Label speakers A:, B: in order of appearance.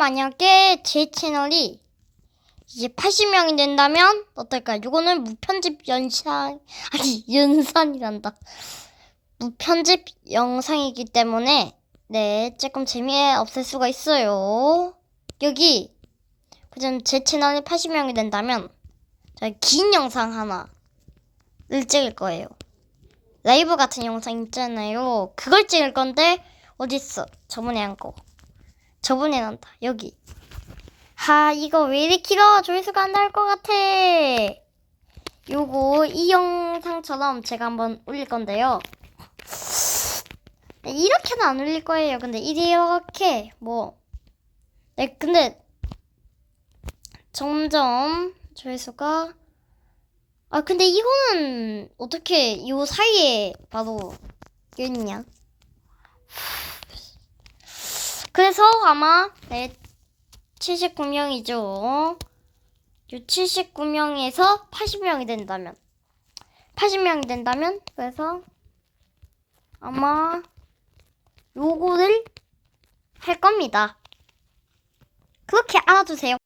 A: 만약에 제 채널이 이제 80명이 된다면 어떨까요? 이거는 무편집 연상 아니 연산이란다. 무편집 영상이기 때문에 네 조금 재미없을 수가 있어요. 여기 그전 제 채널이 80명이 된다면 저희 긴 영상 하나를 찍을 거예요. 라이브 같은 영상 있잖아요. 그걸 찍을 건데 어딨어? 저번에 한 거. 저번에 한다. 여기. 하 이거 왜 이리 길어? 조회수가 안 나올 것 같아. 요거 이 영상처럼 제가 한번 올릴 건데요. 네, 이렇게는 안 올릴 거예요. 근데 이렇게 뭐. 네 근데 점점 조회수가 아 근데 이거는 어떻게 요 사이에 바로 있냐? 그래서 아마 네 79명이죠. 요 79명에서 80명이 된다면 80명이 된다면 그래서 아마 요거를 할 겁니다. 그렇게 알아두세요.